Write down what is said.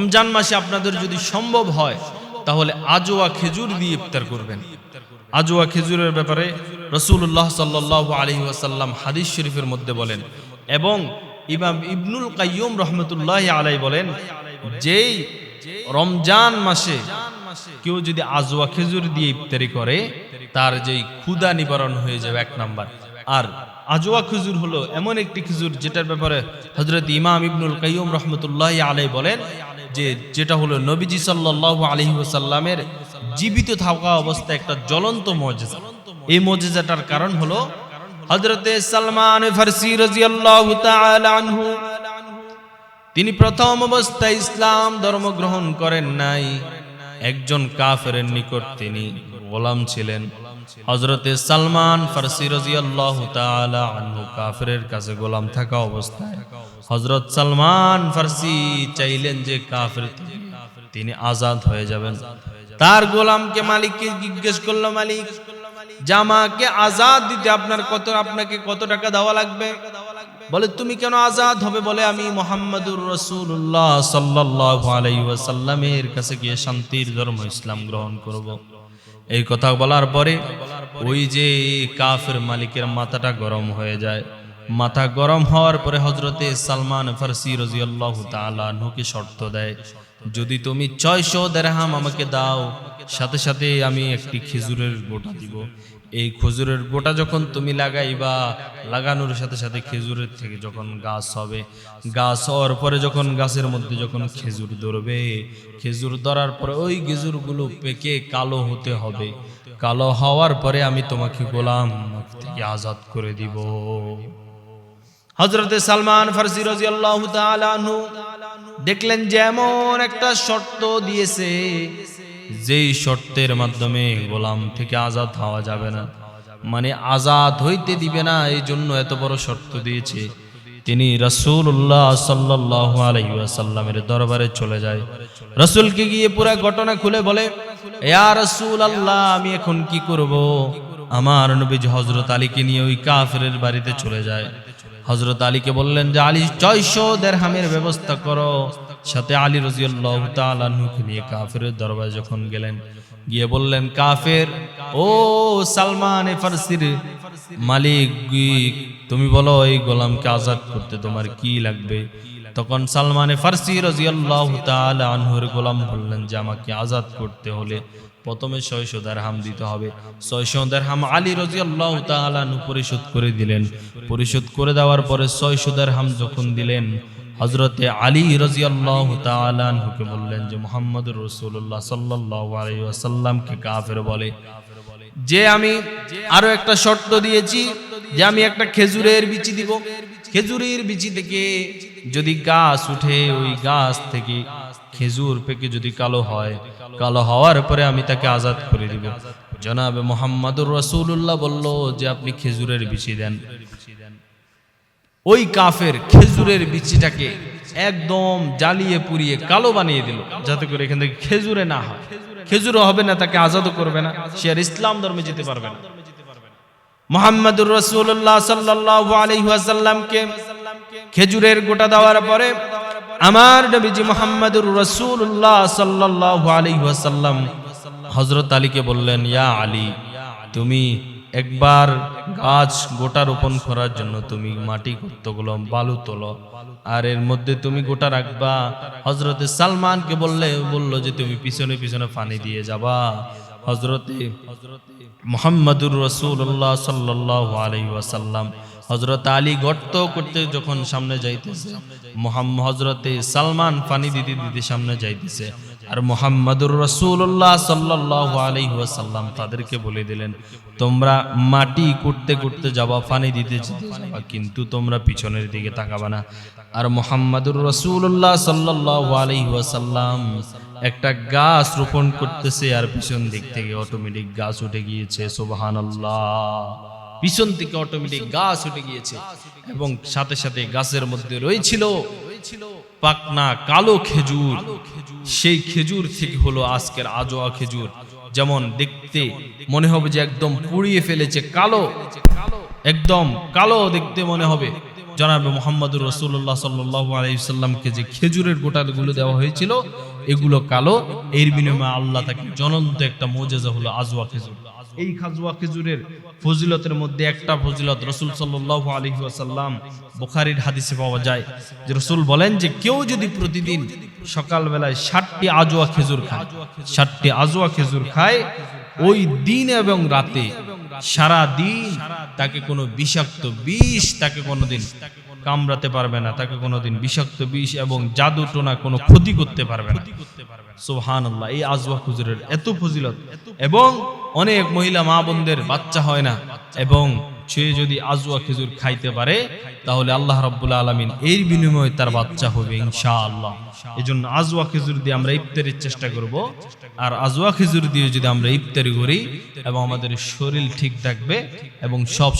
রমজান মাসে আপনাদের যদি সম্ভব হয়, তাহলে আজোয়া খেজুর দিয়ে ইফতার করবেন। আজোয়া খেজুরের ব্যাপারে রসুল্লাহ সাল্লাহ আলহি ওয়াসাল্লাম হাদিস শরীফের মধ্যে বলেন, এবং ইমাম ইবনুল কাইয়ুম রহমতুল্লাহ আলাই বলেন, যেই রমজান মাসে কেউ যদি আজোয়া খেজুর দিয়ে ইফতারি করে, তার যেই ক্ষুদা নিবারণ হয়ে যাবে এক নাম্বার। আর আজোয়া খেজুর হলো এমন একটি খেজুর যেটার ব্যাপারে হজরত ইমাম ইবনুল কাইয়ুম রহমতুল্লাহ আলাই বলেন যে যেটা হলো নবীজি সাল্লাহ আলহি ওসাল্লামের জীবিত থাকা অবস্থায় একটা জ্বলন্ত মজেজা। এই মজেজাটার কারণ হলো হজরতে সালমান ফারসি আনহু। তিনি প্রথম অবস্থায় ইসলাম ধর্ম গ্রহণ করেন নাই। একজন কাফের নিকট তিনি গোলাম ছিলেন। হজরতে সালমান ফারসি রাজিয়াল্লাহু তাআলা আনহু কাফেরের কাছে গোলাম থাকা অবস্থায় হজরত সালমান ফারসি চাইলেন যে কাফের তিনি আজাদ হয়ে যাবেন। তার গোলামকে মালিককে জিজ্ঞেস করল, মালিক, জামাকে আজাদ দিতে আপনার কত, আপনাকে কত টাকা দেওয়া লাগবে? বলে, তুমি কেন আজাদ হবে? বলে, আমি মোহাম্মদুর রসুল্লাহ সাল্লাহ আলাইসাল্লামের কাছে গিয়ে শান্তির ধর্ম ইসলাম গ্রহণ করব। এই কথা বলার পরে ওই যে কাফের মালিকের মাথাটা গরম হয়ে যায়। মাথা গরম হওয়ার পরে হজরতে সালমান ফার্সি রাজিয়াল্লাহু তাআলা নুকে শর্ত দেয়, যদি তুমি ছয়শো দিরহাম আমাকে দাও, সাথে সাথে আমি একটি খেজুরের গোটা দিব। এই খেজুরের গোটা যখন তুমি লাগাইবা, লাগানোর সাথে সাথে খেজুরের থেকে যখন গাছ হবে, গাছ হওয়ার পরে যখন গাছের মধ্যে যখন খেজুর ধরবে, খেজুর ধরার পরে ওই খেজুরগুলো পেকে কালো হতে হবে। কালো হওয়ার পরে আমি তোমাকে গোলাম থেকে আজাদ করে দিব। হজরতে সালমান ফারসি রাজিয়াল্লাহু তাআলা আনহু দেখলেন যেমন একটা শর্ত দিয়েছে। যেই শর্তের মাধ্যমে গোলাম থেকে আজাদ হওয়া যাবে না মানে আজাদ হইতে দিবে না, এই জন্য এত বড় শর্ত দিয়েছে। তিনি রসুল্লাহ সাল্লাহ আলাইসাল্লামের দরবারে চলে যায়। রসুলকে গিয়ে পুরো ঘটনা খুলে বলে রসুল আল্লাহ আমি এখন কি করব? আমার নবীজ হজরত আলীকে নিয়ে ওই কাফেরের বাড়িতে চলে যায়। হজরত আলীকে বললেন, যে আলী, ছয়শো দেড়হামের ব্যবস্থা করো। সাথে আলী রাজিউল্লাহ নিয়ে কাফের দরবার যখন গেলেন, গিয়ে বললেন, কাফের, ও সালমান ফারসির মালিক, তুমি বলো, এই গোলামকে আজাদ করতে তোমার কি লাগবে? তখন সালমানে ফারসি রাজিয়াল্লাহ তাআলা আনহুর গোলাম বললেন যে, আমাকে আজাদ করতে হলে প্রথমে ছয়শো হাম দিতে হবে। ছয়শো হাম আলী রাজিয়াল্লাহ তাআলা আনহু পরিশোধ করে দিলেন। পরিশোধ করে দেওয়ার পরে ছয়শো হাম যখন দিলেন হজরতে আলী রাজিয়াল্লাহ তাআলা আনহুকে বললেন যে, মোহাম্মদুর রসুল্লাহ সাল্লাল্লাহু আলাইহি ওয়াসাল্লামকে কাফের বলে। যে আমি আরও একটা শর্ত দিয়েছি যে, আমি একটা খেজুরের বিচি দিব। খেজুরের বিচি থেকে যদি গাছ উঠে, ওই গাছ থেকে খেজুর পেকে যদি কালো হয়, কালো হওয়ার পরে আমি তাকে আজাদ করে দিব। জনাবে মোহাম্মদুর রসুল্লাহ বলল যে, আপনি খেজুরের বিচি দেন। ওই কাফের খেজুরের বিচিটাকে একদম জ্বালিয়ে পুড়িয়ে কালো বানিয়ে দিল, যাতে করে এখান থেকে খেজুরে না হয়। খেজুরও হবে না, তাকে আজাদও করবে না, সে আর ইসলাম ধর্মে যেতে পারবে না। মোহাম্মদুর রসুল্লাহ সাল্লাহ আলহাসাল্লামকে খেজুরের গোটা দেওয়ার পরে আমার নবীজি মোহাম্মদুর রসুল্লাহ সাল্লাহ আলহাসাল্লাম হজরত আলীকে বললেন, ইয়া আলী, তুমি একবার গাছ গোটা রোপণ করার জন্য তুমি মাটি কতগুলো বালু তোলো। আর এর মধ্যে তুমি গোটা রাখবা। হজরতে সালমানকে বললে, বলল যে, তুমি পিছনে পিছনে পানি দিয়ে যাবা। হজরতে মোহাম্মদুর রসুল্লাহ সাল্লাহ আলাই ওয়াসাল্লাম হজরত আলী গর্ত করতে যখন সামনে যাইতেছে মোহাম্মদ হজরতে সালমান পানি দিতে দিতে সামনে যাইতেছে আর মোহাম্মদুর রসুল্লাহ সাল্লাহ আলহিহাসাল্লাম তাদেরকে বলে দিলেন, তোমরা মাটি করতে করতে যাবা পানি দিতে কিন্তু তোমরা পিছনের দিকে তাকাবা না। আর মোহাম্মদুর রসুল্লাহ সাল্লাহ আলহিহাসাল্লাম একটা গাছ রোপণ করতেছে আর পিছন দিক থেকে অটোমেটিক গাছ উঠে গিয়েছে সোবাহান পিছন থেকে অটোমেটিক গাছ উঠে গিয়েছে এবং সাথে সাথে গাছের মধ্যে রয়েছিল পাকনা কালো খেজুর। সেই খেজুর থেকে হলো আজকের আজোয়া খেজুর। যেমন দেখতে মনে হবে যে একদম পুড়িয়ে ফেলেছে, কালো। একদম কালো দেখতে মনে হবে। জনাবে মোহাম্মদুর রসুল্লাহ সাল্লাহ আলাইসাল্লামকে যে খেজুরের গোটাগুলো দেওয়া হয়েছিল, এগুলো কালো। এর বিনিময়ে আল্লাহ তাকে জ্বলন্ত একটা মোজেজা হলো আজওয়া খেজুর। এই খাজুয়া খেজুরের ফজিলতের মধ্যে একটা ফজিলত রসুল সাল্লাহ আলহি আসাল্লাম বুখারির হাদিসে পাওয়া যায় যে রসুল বলেন যে কেউ যদি প্রতিদিন সকালবেলায় ষাটটি আজোয়া খেজুর খায়, ষাটটি আজোয়া খেজুর খায়, ওই দিন এবং রাতে সারা দিন তাকে কোনো বিষাক্ত বিষ, তাকে কোনোদিন কামড়াতে পারবে না, তাকে কোনোদিন বিষাক্ত বিষ এবং জাদু টোনা কোনো ক্ষতি করতে পারবে না। সোহান আল্লাহ এই আজওয়া খুজুরের এত ফজিলত। এবং অনেক মহিলা মা বোনদের বাচ্চা হয় না, এবং সে যদি আজওয়া খেজুর খাইতে পারে, তাহলে আল্লাহ রাব্বুল আলমিন এর বিনিময়ে তার বাচ্চা হবে ইনশাআল্লাহ। এই জন্য আজওয়া খেজুর দিয়ে আমরা ইফতারির চেষ্টা করব, আর আজওয়া খেজুর দিয়ে যদি আমরা ইফতারি করি, এবং আমাদের শরীর ঠিক থাকবে, এবং সব